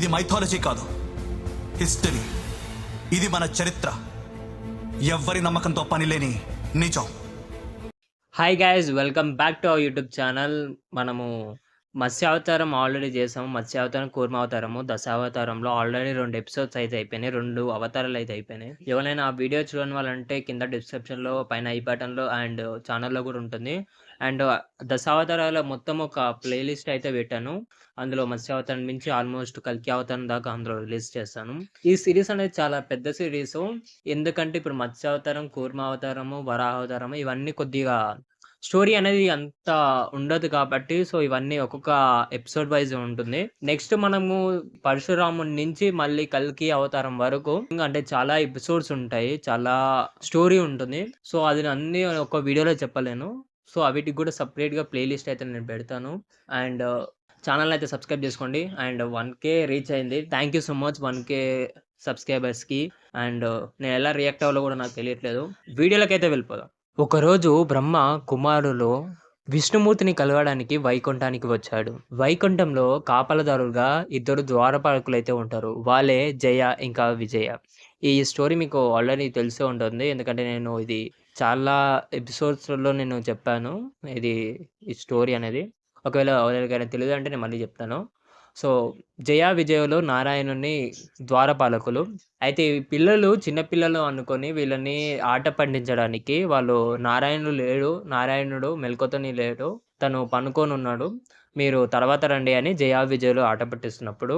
ఇది మైథాలజీ కాదు. హిస్టరీ ఇది మన చరిత్ర. ఎవ్వరి నమ్మకంతో పని లేని నిజం hi guys welcome back to our YouTube channel మనము మత్స్యావతారం ఆల్రెడీ చేసాము. మత్స్యావతారం కూర్మావతారము దశావతారంలో ఆల్రెడీ రెండు ఎపిసోడ్స్ అయితే అయిపోయినాయి. రెండు అవతారాలు అయితే అయిపోయినాయి. ఎవరైనా ఆ వీడియో చూడని వాళ్ళంటే కింద డిస్క్రిప్షన్లో పైన ఐ బటన్లో అండ్ ఛానల్లో కూడా ఉంటుంది. అండ్ దశావతారాల మొత్తం ఒక ప్లేలిస్ట్ అయితే పెట్టాను. అందులో మత్స్యావతారం నుంచి ఆల్మోస్ట్ కల్కి అవతారం దాకా అందులో రిలీజ్ చేస్తాను. ఈ సిరీస్ అనేది చాలా పెద్ద సిరీస్ ఎందుకంటే ఇప్పుడు మత్స్యావతారం కూర్మావతారము అవతారము అవతారము ఇవన్నీ కొద్దిగా స్టోరీ అనేది అంత ఉండదు కాబట్టి సో ఇవన్నీ ఒక్కొక్క ఎపిసోడ్ వైజ్ ఉంటుంది. నెక్స్ట్ మనము పరశురాముడి నుంచి మళ్ళీ కల్కి అవతారం వరకు అంటే చాలా ఎపిసోడ్స్ ఉంటాయి చాలా స్టోరీ ఉంటుంది. సో అది అన్ని ఒక వీడియోలో చెప్పలేను. సో అవిటికి కూడా సపరేట్గా ప్లేలిస్ట్ అయితే నేను పెడతాను. అండ్ ఛానల్ అయితే సబ్స్క్రైబ్ చేసుకోండి. అండ్ వన్ కే రీచ్ అయింది. Thank you so much one K సబ్స్క్రైబర్స్కి. అండ్ నేను ఎలా రియాక్ట్ అవ్వాలో కూడా నాకు తెలియట్లేదు. వీడియోలకైతే వెళ్ళిపోదాం. ఒకరోజు బ్రహ్మ కుమారులు విష్ణుమూర్తిని కలవడానికి వైకుంఠానికి వచ్చాడు. వైకుంఠంలో కాపలదారులుగా ఇద్దరు ద్వారపాలకులు అయితే ఉంటారు. వాళ్ళే జయ ఇంకా విజయ. ఈ స్టోరీ మీకు ఆల్రెడీ తెలిసే ఉంటుంది. ఎందుకంటే నేను ఇది చాలా ఎపిసోడ్స్లో నేను చెప్పాను. ఇది ఈ స్టోరీ అనేది. ఒకవేళ ఎవరికైనా తెలియదు అంటే నేను మళ్ళీ చెప్తాను. సో జయ విజయలో నారాయణుని ద్వారపాలకులు. అయితే పిల్లలు చిన్నపిల్లలు అనుకొని వీళ్ళని ఆట పండించడానికి వాళ్ళు నారాయణుడు లేడు. నారాయణుడు మెలకుతోని లేడు. తను పనుకొని ఉన్నాడు మీరు తర్వాత రండి అని జయా విజయలో ఆట పట్టిస్తున్నప్పుడు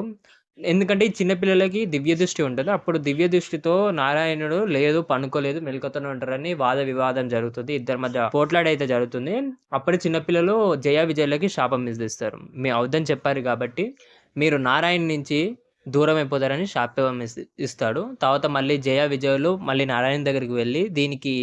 ఎందుకంటే ఈ చిన్నపిల్లలకి దివ్య దృష్టి ఉంటుంది. అప్పుడు దివ్య దృష్టితో నారాయణుడు లేదు పనుకోలేదు మెలకుతూనే ఉంటారని వాద వివాదం జరుగుతుంది. ఇద్దరి మధ్య పోట్లాడైతే జరుగుతుంది. అప్పుడు చిన్నపిల్లలు జయ విజయలకి శాపం ఇస్తారు మీ అవుదని చెప్పారు కాబట్టి మీరు నారాయణ నుంచి దూరం అయిపోతారని శాపం ఇస్తాడు. తర్వాత మళ్ళీ జయ విజయులు మళ్ళీ నారాయణ దగ్గరికి వెళ్ళి దీనికి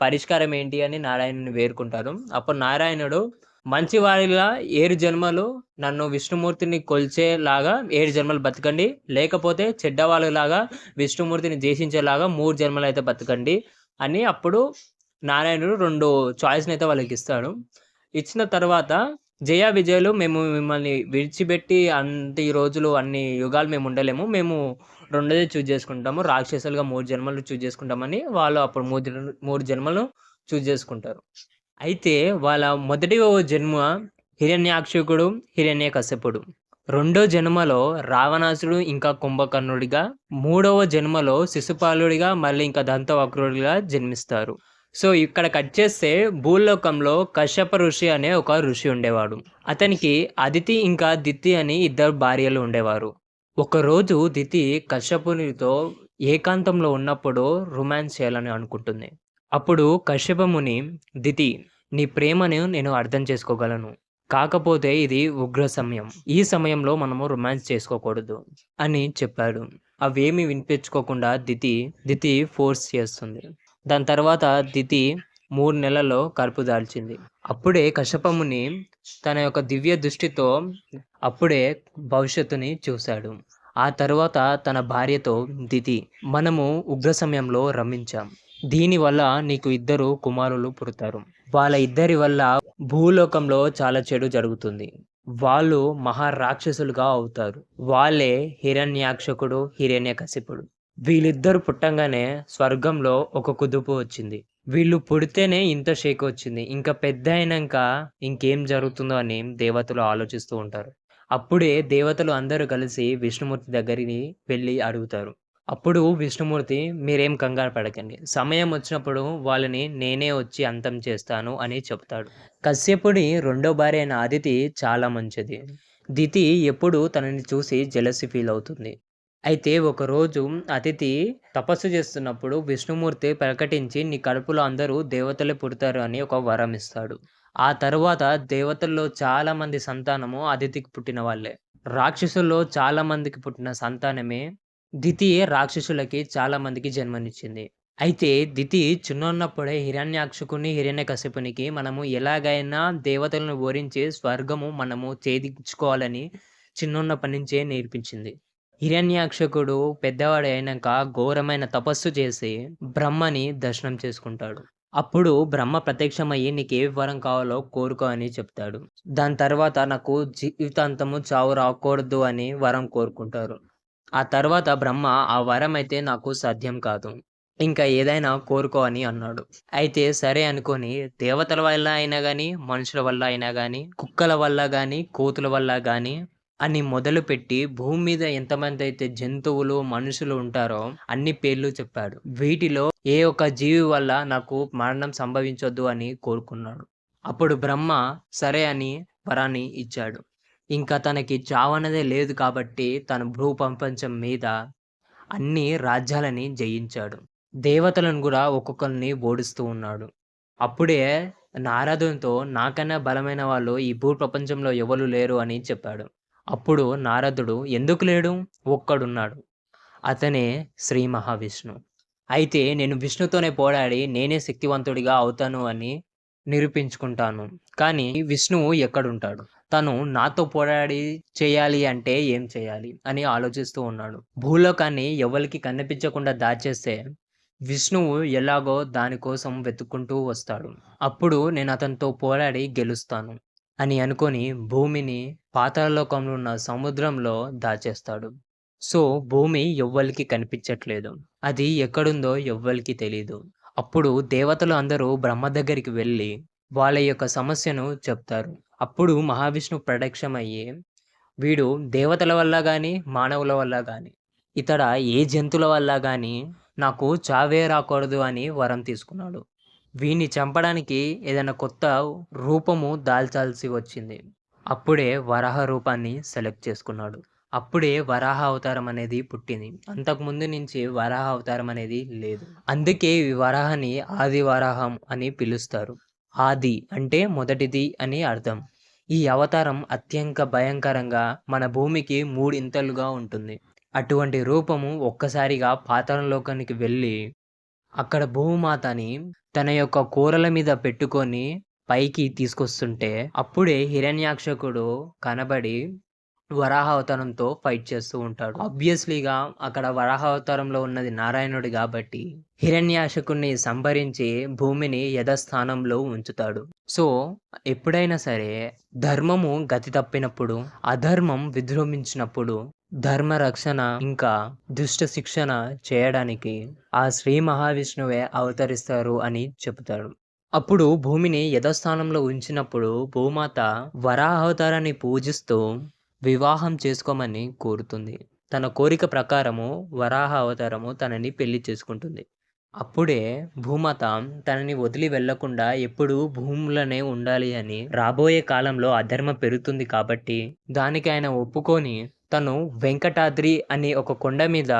పరిష్కారం ఏంటి అని నారాయణుని వేరుకుంటారు అప్పుడు నారాయణుడు మంచివారిగా ఏడు జన్మలు నన్ను విష్ణుమూర్తిని కొల్చేలాగా ఏడు జన్మలు బతకండి. లేకపోతే చెడ్డవాళ్ళలాగా విష్ణుమూర్తిని దేశించేలాగా మూడు జన్మలు అయితే బతకండి అని అప్పుడు నారాయణుడు రెండు చాయిస్ని అయితే వాళ్ళకి ఇస్తాడు. ఇచ్చిన తర్వాత జయ విజయలు మేము మిమ్మల్ని విడిచిపెట్టి అన్ని రోజులు అన్ని యుగాలు మేము ఉండలేము. మేము రెండోదే చూజ్ చేసుకుంటాము. రాక్షసులుగా మూడు జన్మలు చూజ్ చేసుకుంటామని వాళ్ళు అప్పుడు మూడు మూడు జన్మలు చూజ్ చేసుకుంటారు. అయితే వాళ్ళ మొదటి జన్మ హిరణ్యాక్షకుడు హిరణ్య కశ్యపుడు రెండో జన్మలో రావణాసుడు ఇంకా కుంభకర్ణుడిగా మూడవ జన్మలో శిశుపాలుడిగా మళ్ళీ ఇంకా దంతవక్రుడిగా జన్మిస్తారు. సో ఇక్కడ కట్ చేస్తే భూలోకంలో కశ్యప ఋషి అనే ఒక ఋషి ఉండేవాడు. అతనికి అదితి ఇంకా దితి అని ఇద్దరు భార్యలు ఉండేవారు. ఒకరోజు దితి కశ్యపునితో ఏకాంతంలో ఉన్నప్పుడు రొమాన్స్ చేయాలని అనుకుంటుంది. అప్పుడు కశ్యపముని దితి నీ ప్రేమను నేను అర్థం చేసుకోగలను. కాకపోతే ఇది ఉగ్ర సమయం. ఈ సమయంలో మనము రొమాన్స్ చేసుకోకూడదు అని చెప్పాడు. అవేమి వినిపించుకోకుండా దితి దితి ఫోర్స్ చేస్తుంది. దాని తర్వాత దితి మూడు నెలల్లో కరుపు దాల్చింది. అప్పుడే కశ్యపముని తన యొక్క దివ్య దృష్టితో అప్పుడే భవిష్యత్తుని చూశాడు. ఆ తర్వాత తన భార్యతో దితి మనము ఉగ్ర సమయంలో రమించాం. దీనివల్ల నీకు ఇద్దరు కుమారులు పుడతారు. వాళ్ళ ఇద్దరి వల్ల భూలోకంలో చాలా చెడు జరుగుతుంది. వాళ్ళు మహారాక్షసులుగా అవుతారు. వాళ్ళే హిరణ్యాక్షకుడు హిరణ్యకశిపుడు. వీళ్ళిద్దరు పుట్టంగానే స్వర్గంలో ఒక కుదుపు వచ్చింది. వీళ్ళు పుడితేనే ఇంత షేక్ వచ్చింది. ఇంకా పెద్ద అయినాక ఇంకేం జరుగుతుందో అని దేవతలు ఆలోచిస్తూ ఉంటారు. అప్పుడే దేవతలు అందరూ కలిసి విష్ణుమూర్తి దగ్గరికి వెళ్ళి అడుగుతారు. అప్పుడు విష్ణుమూర్తి మీరేం కంగారు పడకండి. సమయం వచ్చినప్పుడు వాళ్ళని నేనే వచ్చి అంతం చేస్తాను అని చెప్తాడు. కశ్యపుడి రెండో భార్య అయిన అదితి చాలా మంచిది. దితి ఎప్పుడు తనని చూసి జెలసి ఫీల్ అవుతుంది. అయితే ఒకరోజు అతిథి తపస్సు చేస్తున్నప్పుడు విష్ణుమూర్తి ప్రకటించి నీ కడుపులో అందరూ దేవతలే పుడతారు అని ఒక వరం ఇస్తాడు. ఆ తర్వాత దేవతల్లో చాలా మంది సంతానము అతిథికి పుట్టిన వాళ్ళే. రాక్షసుల్లో చాలా మందికి పుట్టిన సంతానమే దితి రాక్షసులకి చాలా మందికి జన్మనిచ్చింది అయితే దితి చిన్నన్నప్పుడే హిరణ్యాక్షకుని హిరణ్యకశిపునికి మనము ఎలాగైనా దేవతలను ఓరించి స్వర్గము మనము ఛేదించుకోవాలని చిన్నప్పటి నుంచే నేర్పించింది హిరణ్యాక్షకుడు పెద్దవాడు అయినాక ఘోరమైన తపస్సు చేసి బ్రహ్మని దర్శనం చేసుకుంటాడు అప్పుడు బ్రహ్మ ప్రత్యక్షమయ్యి నీకే వరం కావాలో కోరుకో అని చెప్తాడు. దాని తర్వాత నాకు జీవితాంతము చావు రాకూడదు అని వరం కోరుకుంటారు. ఆ తర్వాత బ్రహ్మ ఆ వరం అయితే నాకు సాధ్యం కాదు. ఇంకా ఏదైనా కోరుకో అని అన్నాడు. అయితే సరే అనుకోని దేవతల వల్ల అయినా కానీ మనుషుల వల్ల అయినా కానీ కుక్కల వల్ల కానీ కోతుల వల్ల కానీ అని మొదలుపెట్టి భూమి మీద ఎంతమంది అయితే జంతువులు, మనుషులు ఉంటారో అన్ని పేర్లు చెప్పాడు. వీటిలో ఏ ఒక్క జీవి వల్ల నాకు మరణం సంభవించొద్దు అని కోరుకున్నాడు. అప్పుడు బ్రహ్మ సరే అని వరాన్ని ఇచ్చాడు. ఇంకా తనకి చావన్నదే లేదు కాబట్టి తన భూపంపంచం మీద అన్ని రాజ్యాలని జయించాడు. దేవతలను కూడా ఒక్కొక్కరిని ఓడిస్తూ ఉన్నాడు. అప్పుడే నారదునితో నాకన్నా బలమైన వాళ్ళు ఈ భూ ప్రపంచంలో ఎవరు లేరు అని చెప్పాడు. అప్పుడు నారదుడు ఎందుకు లేడు? ఒక్కడున్నాడు. అతనే శ్రీ మహావిష్ణు అయితే నేను విష్ణుతోనే పోరాడి నేనే శక్తివంతుడిగా అవుతాను అని నిరూపించుకుంటాను. కానీ విష్ణువు ఎక్కడుంటాడు? తను నాతో పోరాడి చేయాలి అంటే ఏం చేయాలి? అని ఆలోచిస్తూ ఉన్నాడు. భూలోకాన్ని ఎవలికి కనిపించకుండా దాచేస్తే విష్ణువు ఎలాగో దానికోసం వెతుక్కుంటూ వస్తాడు. అప్పుడు నేను అతనితో పోరాడి గెలుస్తాను అని అనుకొని భూమిని పాతాళలోకంలో ఉన్న సముద్రంలో దాచేస్తాడు. సో భూమి ఎవ్వరికి కనిపించట్లేదు. అది ఎక్కడుందో ఎవ్వరికి తెలీదు. అప్పుడు దేవతలు అందరూ బ్రహ్మ దగ్గరికి వెళ్ళి వాళ్ళ యొక్క సమస్యను చెప్తారు. అప్పుడు మహావిష్ణువు ప్రత్యక్షమయ్యి వీడు దేవతల వల్ల కానీ మానవుల వల్ల కానీ ఇతడ ఏ జంతువుల వల్ల కానీ నాకు చావే రాకూడదు అని వరం తీసుకున్నాడు. వీణ్ణి చంపడానికి ఏదైనా కొత్త రూపము దాల్చాల్సి వచ్చింది. అప్పుడే వరాహ రూపాన్ని సెలెక్ట్ చేసుకున్నాడు. అప్పుడే వరాహ అవతారం అనేది పుట్టింది. అంతకుముందు నుంచి వరాహ అవతారం అనేది లేదు. అందుకే ఈ వరాహని ఆది వరాహం అని పిలుస్తారు. ఆది అంటే మొదటిది అని అర్థం. ఈ అవతారం అత్యంత భయంకరంగా మన భూమికి మూడింతలుగా ఉంటుంది. అటువంటి రూపము ఒక్కసారిగా పాతాళలోకానికి వెళ్ళి అక్కడ భూమాతని తన యొక్క కూరల మీద పెట్టుకొని పైకి తీసుకొస్తుంటే అప్పుడే హిరణ్యాక్షకుడు కనబడి వరాహ అవతారంతో ఫైట్ చేస్తూ ఉంటాడు. ఆబ్వియస్లీగా అక్కడ వరాహ అవతారంలో ఉన్నది నారాయణుడు కాబట్టి హిరణ్యాశకుణ్ణి సంభరించి భూమిని యథస్థానంలో ఉంచుతాడు. సో ఎప్పుడైనా సరే ధర్మము గతి తప్పినప్పుడు, అధర్మం విజృంభించినప్పుడు ధర్మ రక్షణ ఇంకా దుష్ట శిక్షణ చేయడానికి ఆ శ్రీ మహావిష్ణువే అవతరిస్తారు అని చెబుతాడు. అప్పుడు భూమిని యథస్థానంలో ఉంచినప్పుడు భూమాత వరాహ అవతారాన్ని పూజిస్తూ వివాహం చేసుకోమని కోరుతుంది. తన కోరిక ప్రకారము వరాహ అవతారము తనని పెళ్ళి చేసుకుంటుంది. అప్పుడే భూమాత తనని వదిలి వెళ్ళకుండా ఎప్పుడూ భూములనే ఉండాలి అని రాబోయే కాలంలో అధర్మ పెరుగుతుంది కాబట్టి దానికి ఆయన ఒప్పుకొని తను వెంకటాద్రి అనే ఒక కొండ మీద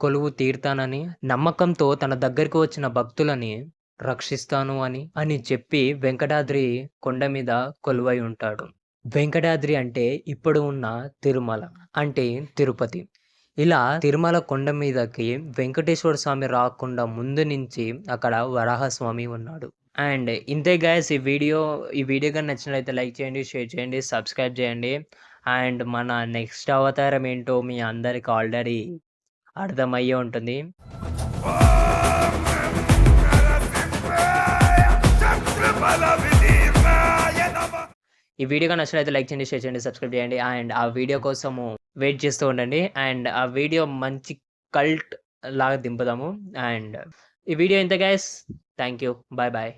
కొలువు తీరుతానని నమ్మకంతో తన దగ్గరికి వచ్చిన భక్తులని రక్షిస్తాను అని అని చెప్పి వెంకటాద్రి కొండ మీద కొలువై ఉంటాడు. వెంకటాద్రి అంటే ఇప్పుడు ఉన్న తిరుమల అంటే తిరుపతి. ఇలా తిరుమల కొండ మీదకి వెంకటేశ్వర స్వామి రాకుండా ముందు నుంచి అక్కడ వరాహస్వామి ఉన్నాడు. అండ్ ఇంతే గైస్ ఈ వీడియో ఈ వీడియో కానీ నచ్చినట్లయితే లైక్ చేయండి, షేర్ చేయండి, సబ్స్క్రైబ్ చేయండి. అండ్ మన నెక్స్ట్ అవతారం ఏంటో మీ అందరికి ఆల్రెడీ అర్థమయ్యే ఉంటుంది. ఈ వీడియో గాని నచ్చినట్లయితే లైక్ చేయండి, షేర్ చేయండి, సబ్స్క్రైబ్ చేయండి. అండ్ ఆ వీడియో కోసము వెయిట్ చేస్తూ ఉండండి. అండ్ ఆ వీడియో మంచి కల్ట్ లాగా దింపుదాము. అండ్ ఈ వీడియో ఇంత guys. Thank you. Bye bye